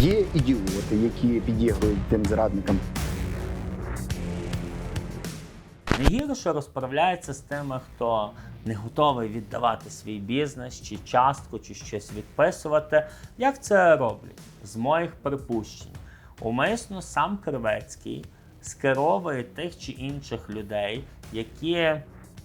Є ідіоти, які підігрують тим зрадникам. Найгірше розправляється з тими, хто не готовий віддавати свій бізнес, чи частку, чи щось відписувати. Як це роблять? З моїх припущень. Умисно сам Кривецький скеровує тих чи інших людей, які,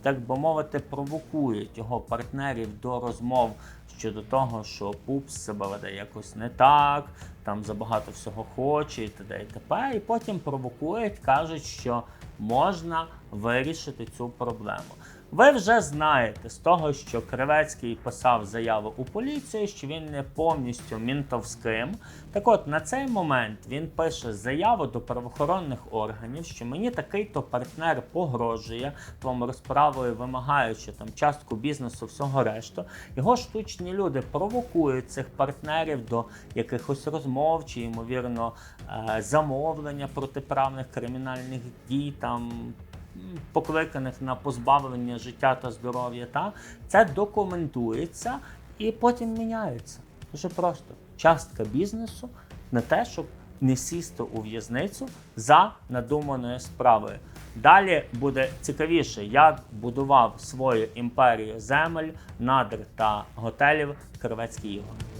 так би мовити, провокують його партнерів до розмов щодо того, що пупс себе веде якось не так, там забагато всього хоче і т.д. і т.п. І потім провокують, кажуть, що можна вирішити цю проблему. Ви вже знаєте з того, що Кривецький писав заяву у поліцію, що він не повністю мінтовським. Так от на цей момент він пише заяву до правоохоронних органів, що мені такий-то партнер погрожує твоєму розправою, вимагаючи там частку бізнесу, всього решту. Його штучні люди провокують цих партнерів до якихось розмов чи, ймовірно, е, замовлення протиправних кримінальних дій там покликаних на позбавлення життя та здоров'я. Та це документується і потім міняється. Дуже просто частка бізнесу на те, щоб не сісти у в'язницю за надуманою справою. Далі буде цікавіше, як будував свою імперію земель, надр та готелів Кривецький Ігор.